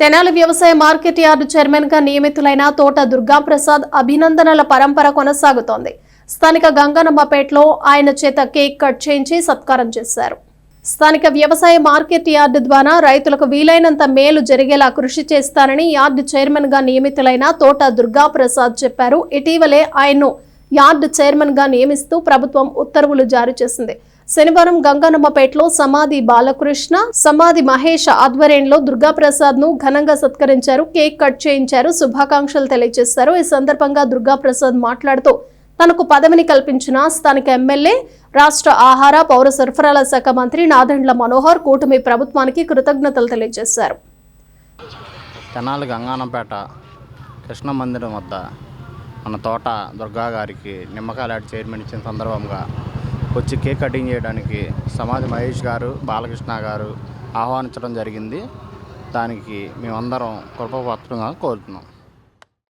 తెనాలి వ్యవసాయ market yard చైర్మన్గా నియమితులైన తోట దుర్గాప్రసాద్ అభినందనల పరంపర కొనసాగుతోంది. స్థానిక గంగనమ్మపేటలో ఆయన చేత కేక్ కట్ చేయించి సత్కారం చేశారు. స్థానిక వ్యవసాయ మార్కెట్ యార్డు ద్వారా రైతులకు వీలైనంత మేలు జరిగేలా కృషి చేస్తానని యార్డు చైర్మన్గా నియమితులైన తోట దుర్గాప్రసాద్ చెప్పారు. ఇటీవలే ఆయన్ను యార్డు చైర్మన్గా నియమిస్తూ ప్రభుత్వం ఉత్తర్వులు జారీ చేసింది. శనివారం గంగనమ్మపేటలో సమాధి బాలకృష్ణ సమాధి మహేష్ ఆధ్వర్యంలో దుర్గాప్రసాద్ను ఘనంగా సత్కరించారు కేక్ కట్ చేయించారు శుభాకాంక్షలు తెలియజేశారు. ఈ సందర్భంగా దుర్గాప్రసాద్ మాట్లాడుతూ తనకు పదవిని కల్పించిన స్థానిక ఎమ్మెల్యే రాష్ట్ర ఆహార పౌర సరఫరాల శాఖ మంత్రి నాదెండ్ల మనోహర్ కూటమి ప్రభుత్వానికి కృతజ్ఞతలు తెలియజేశారు. తెనాలి గంగానంపేట కృష్ణ మందిరం వద్ద మన తోట దుర్గా గారికి నిమ్మకాయలాంటి చైర్మన్ ఇచ్చిన సందర్భంగా వచ్చి కేక్ కటింగ్ చేయడానికి సమాధి మహేష్ గారు బాలకృష్ణ గారు ఆహ్వానించడం జరిగింది. దానికి మేమందరం కృపపత్రంగా కోరుతున్నాం.